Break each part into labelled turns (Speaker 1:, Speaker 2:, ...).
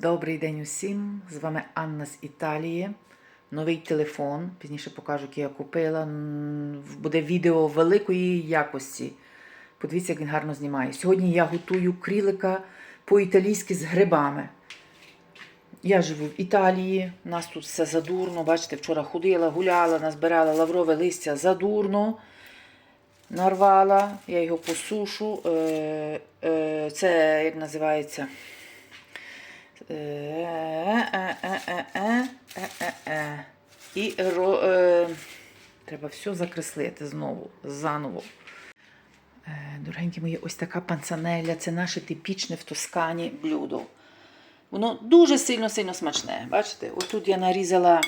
Speaker 1: Добрий день усім! З вами Анна з Італії. Новий телефон. Пізніше покажу, який я купила. Буде відео великої якості. Подивіться, як він гарно знімає. Сьогодні я готую крілика по-італійськи з грибами. Я живу в Італії, у нас тут все задурно. Бачите, вчора ходила, гуляла, назбирала лаврове листя задурно. Нарвала, я його посушу. Е, е, це як називається? Е, е, е. І ро, треба все закреслити знову, заново. Дорогенькі мої, ось така панцанеля це наше типічне в Тоскані блюдо. Воно дуже сильно-сильно смачне. Бачите, отут я нарізала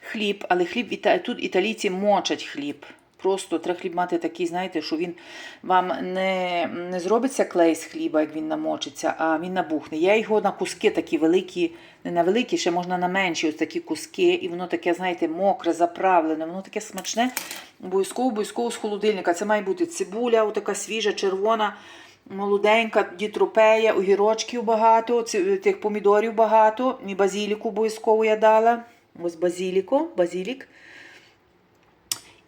Speaker 1: хліб, але хліб тут італійці мочать хліб. Просто треба хліб мати такий, знаєте, що він вам не, не зробиться клей з хліба, як він намочиться, а він набухне. Я його на куски такі великі, не на великі, ще можна на менші ось такі куски, і воно таке, знаєте, мокре, заправлене, воно таке смачне. Обов'язково, обов'язково з холодильника. Це має бути цибуля, така свіжа, червона, молоденька, дітропея, огірочків багато, тих помідорів багато, і базіліку обов'язково я дала. Ось базіліко, базілік.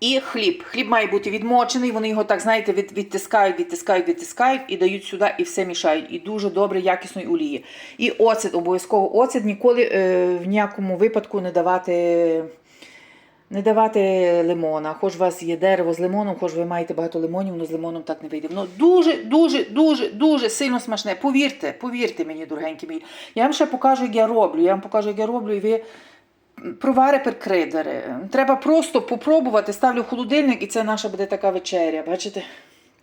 Speaker 1: І хліб. Хліб має бути відмочений, вони його так, знаєте, від, відтискають, відтискають, відтискають і дають сюди, і все мішають. І дуже добре, якісної олії. І оцет, обов'язково оцет ніколи е, в ніякому випадку не давати. Не давати лимона. Хоч у вас є дерево з лимоном, хоч ви маєте багато лимонів, але з лимоном так не вийде. Воно дуже, дуже, дуже, дуже сильно смачне. Повірте, повірте мені, дорогенькі мої. Я вам ще покажу, як я роблю. Я вам покажу, як я роблю, і ви провари перкридери. Треба просто попробувати, ставлю холодильник, і це наша буде така вечеря. Бачите?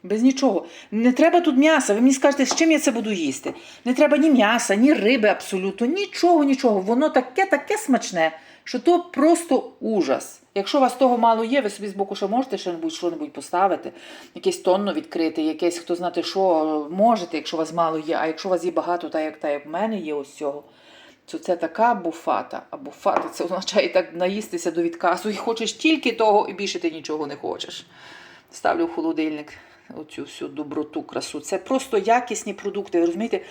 Speaker 1: Без нічого. Не треба тут м'яса. Ви мені скажете, з чим я це буду їсти. Не треба ні м'яса, ні риби, абсолютно. Нічого, нічого. Воно таке, таке смачне, що то просто ужас. Якщо у вас того мало є, ви собі з боку ще можете що-небудь, що-небудь поставити, якесь тонно відкрити, якесь, хто знати, що можете, якщо у вас мало є. А якщо у вас є багато, так як, так як в мене є ось цього, то це така буфата. А буфата це означає так наїстися до відказу. І хочеш тільки того, і більше ти нічого не хочеш. Ставлю в холодильник оцю всю доброту, красу. Це просто якісні продукти. Розумієте?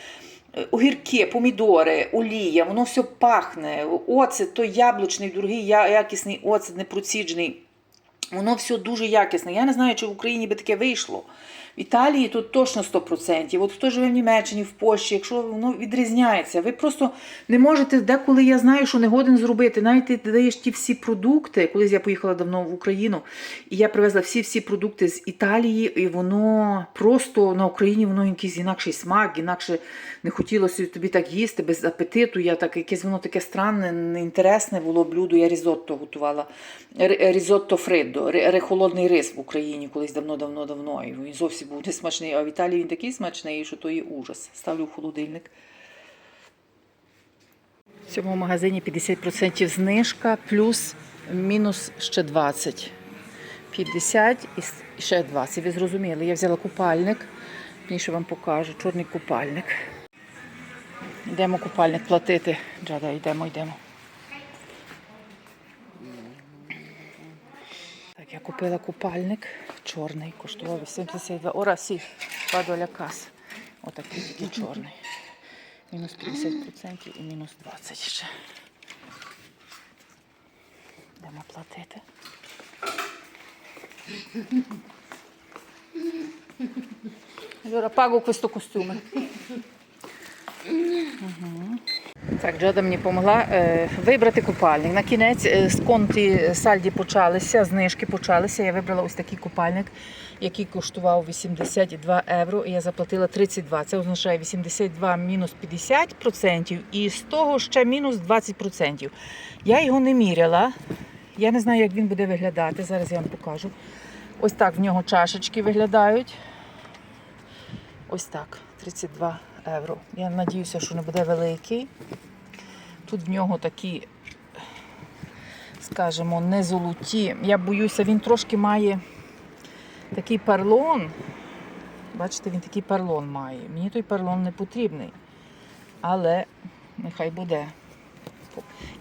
Speaker 1: Е, Огірки, помідори, олія, воно все пахне. Оцет, той яблучний, другий якісний оцет, непроціджений. Воно все дуже якісне. Я не знаю, чи в Україні би таке вийшло. В Італії тут точно 100%. От хто живе в Німеччині, в Польщі, якщо воно відрізняється, ви просто не можете, деколи я знаю, що не годен зробити. Навіть ти даєш ті всі продукти. Колись я поїхала давно в Україну, і я привезла всі-всі продукти з Італії, і воно просто на Україні воно якийсь інакший смак, інакше не хотілося тобі так їсти, без апетиту. Я так, якесь воно таке странне, неінтересне було блюдо. Я різотто готувала. Різотто фридо, ри- ри- холодний рис в Україні колись давно-давно-давно. І він зовсім був не смачний. А в Італії він такий смачний, що то є ужас. Ставлю в холодильник. В цьому магазині 50% знижка, плюс мінус ще 20. 50 і і ще 20. Ви зрозуміли, я взяла купальник. Пізніше вам покажу. Чорний купальник. Йдемо купальник платити. Джада, йдемо, йдемо. Так, я купила купальник чорний, коштував 82 ора, сі, падоля кас. Отакий такий чорний. Мінус 50% і мінус 20 ще. Йдемо платити. Allora pago questo costume. Так, Джада мені допомогла е, вибрати купальник. На кінець е, з конті сальді почалися, знижки почалися. Я вибрала ось такий купальник, який коштував 82 євро, і я заплатила 32. Це означає 82 мінус 50%, і з того ще мінус 20%. Я його не міряла. Я не знаю, як він буде виглядати. Зараз я вам покажу. Ось так в нього чашечки виглядають. Ось так, 32 євро. Я сподіваюся, що не буде великий. Тут в нього такі, скажімо, не золоті. Я боюся, він трошки має такий перлон. Бачите, він такий перлон має. Мені той перлон не потрібний. Але нехай буде.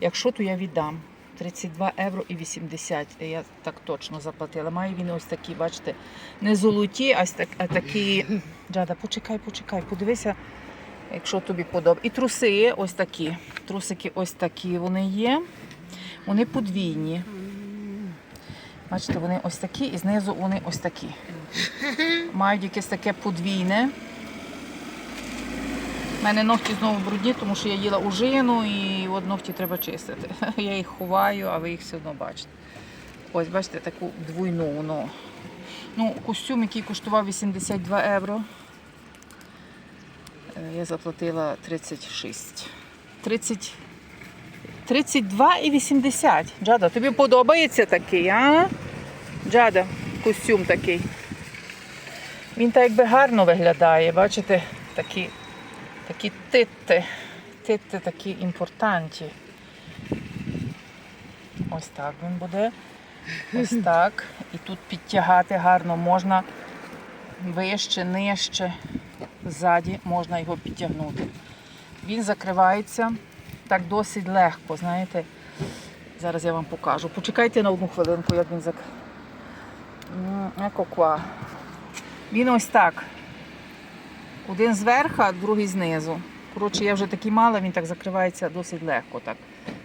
Speaker 1: Якщо, то я віддам. 32 євро і 80. Я так точно заплатила. Має він ось такі, бачите, не золоті, а, такі. Джада, почекай, почекай, подивися, Якщо тобі подобається. І труси ось такі. Трусики ось такі вони є. Вони подвійні. Бачите, вони ось такі і знизу вони ось такі. Мають якесь таке подвійне. У мене ногті знову брудні, тому що я їла ужину і от ногті треба чистити. Я їх ховаю, а ви їх все одно бачите. Ось, бачите, таку двойну. Ну, костюм, який коштував 82 євро. Е, Я заплатила 36. 30, 32 і 80. Джада, тобі подобається такий, а? Джада, костюм такий. Він так якби гарно виглядає, бачите, такі, такі титти. Титти такі імпортанті. Ось так він буде. Ось так. І тут підтягати гарно можна вище, нижче, ззаді можна його підтягнути. Він закривається так досить легко, знаєте. Зараз я вам покажу. Почекайте на одну хвилинку, як він зак... М, Еко ква. Він ось так. Один зверху, другий знизу. Коротше, я вже такий мала, він так закривається досить легко. так.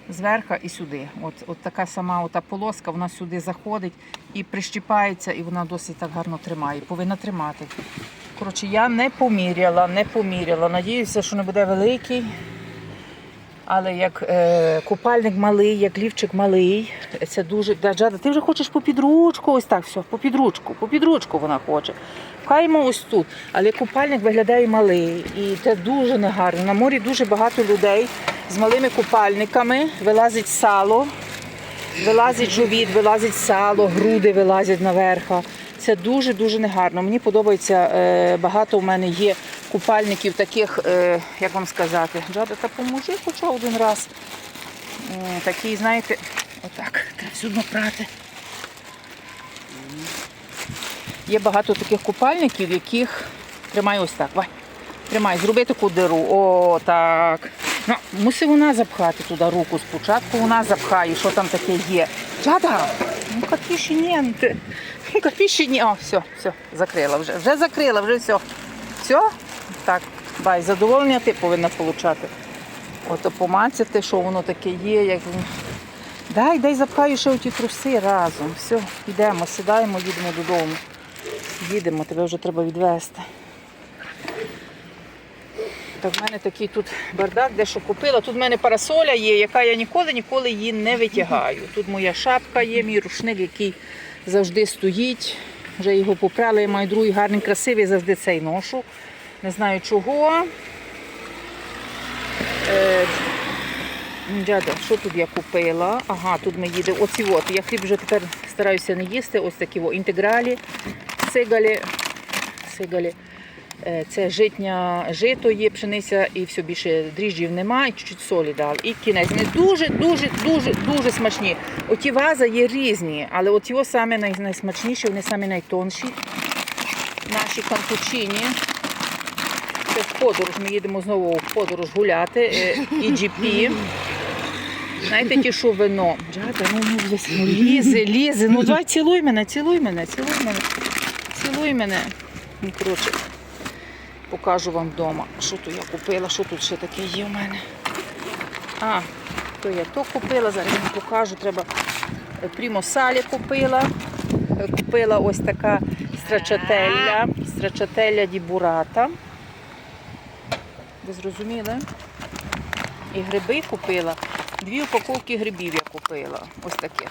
Speaker 1: Зверху і сюди. От, от така сама ота полоска, вона сюди заходить і прищіпається, і вона досить так гарно тримає. Повинна тримати. Коротше, я не поміряла, не поміряла. Надіюся, що не буде великий. Але як е, купальник малий, як лівчик малий, це дуже. Джада, ти вже хочеш по підручку, ось так, все, по підручку, по підручку вона хоче. Пхаємо ось тут. Але купальник виглядає малий. І це дуже негарно. На морі дуже багато людей з малими купальниками, вилазить сало, вилазить живіт, вилазить сало, груди вилазять наверху. Це дуже-дуже негарно. Мені подобається, е, багато в мене є купальників таких, е, як вам сказати, Джада, та поможи хоча один раз. Такі, знаєте, отак, треба одно прати. Є багато таких купальників, яких тримай ось так. Вай. Тримай, зроби таку диру. О, так. Ну, мусить вона запхати туди руку спочатку. Вона запхає, що там таке є. Джада, ну капішенєнти. Ну, капішені. О, все, все, закрила вже. Вже закрила, вже все. Все? Так, бай, задоволення ти повинна отримати. Ото помацяти, що воно таке є, як. Дай, дай запхаю ще оті труси разом. Все, йдемо, сідаємо, їдемо додому. Їдемо, тебе вже треба відвезти. Так, в мене такий тут бардак, де що купила. Тут в мене парасоля є, яка я ніколи ніколи її не витягаю. Тут моя шапка є, мій рушник, який завжди стоїть. Вже його попрали, я маю другий гарний, красивий, завжди цей ношу. Не знаю чого. Е, що тут я купила? Ага, тут ми їдемо. Оці от. Я хліб вже тепер стараюся не їсти. Ось такі о, інтегралі, сигалі, сигалі. Е, Це житня жито є, пшениця і все більше дріжджів немає, і чуть-чуть солі дали. І кінець. Вони дуже, дуже, дуже, смачні. Оті вази є різні, але от його саме най- найсмачніші, вони самі найтонші. Наші кантучині. Це в подорож. Ми їдемо знову в подорож гуляти. е, І GP. Знаєте, ті, що вино. Джада, ну, ну, ну лізе, лізе. Ну давай цілуй мене, цілуй мене, цілуй мене. Цілуй мене. Ну, коротше, покажу вам вдома, що тут я купила, що тут ще таке є в мене. А, то я то купила, зараз вам покажу. Треба е, прімо салі купила. Купила ось така страчателя, страчателя ді бурата. Ви зрозуміли? І гриби купила. Дві упаковки грибів я купила. Ось таких.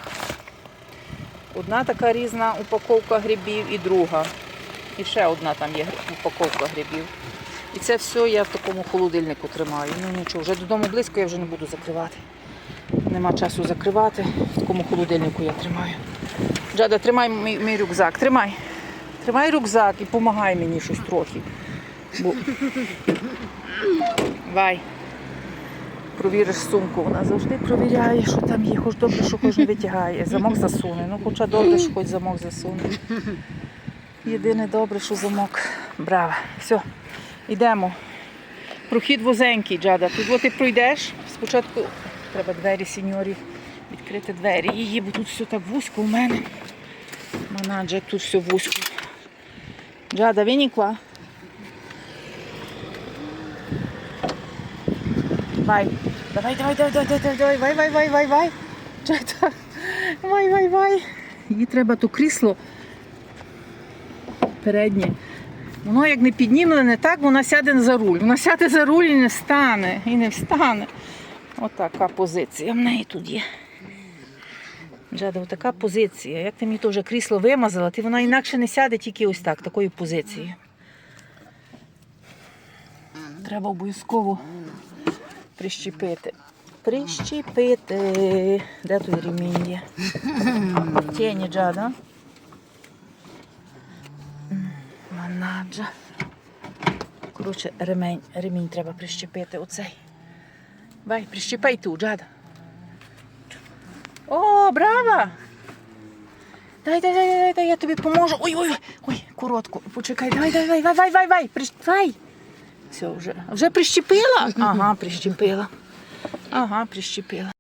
Speaker 1: Одна така різна упаковка грибів і друга. І ще одна там є упаковка грибів. І це все я в такому холодильнику тримаю. Ну нічого, вже додому близько я вже не буду закривати. Нема часу закривати. В такому холодильнику я тримаю. Джада, тримай мій, мій рюкзак. Тримай. Тримай рюкзак і допомагай мені щось трохи. Бо... Вай. Провіриш сумку, вона завжди провіряє, що там є, хоч добре, що хоч витягає. Замок засуне. Ну, хоча добре, що хоч замок засуне. Єдине добре, що замок. Браво. Все, йдемо. Прохід вузенький, Джада. Тут ти пройдеш. Спочатку треба двері сеньорі, відкрити двері її, бо тут все так вузько у мене. Манаджа, тут все вузько. Джада, qua. Вай. Давай, давай, давай, давай, давай, давай, вай, вай, вай, вай, вай. Джада. Вай, вай, вай. Їй треба то крісло переднє. Воно як не піднімлене, так вона сяде за руль. Вона сяде за руль і не стане. І не встане. Отака позиція в неї тут є. Джада, така позиція. Як ти мені вже крісло вимазала, ти вона інакше не сяде, тільки ось так, такою позицією. Треба обов'язково прищепити. Прищепити. Де той ремінь є? В Тіні Джада. Манаджа. Коротше, ремень, ремінь треба прищепити оцей. Бай, прищепай ту, Джада. О, браво! Дай, дай, дай, дай, дай, я тобі поможу. Ой, ой, ой, коротко. Почекай, давай, давай, давай, давай, давай, давай, прищепай. Все, вже. Вже прищепила? Ага, прищепила. Ага, прищепила.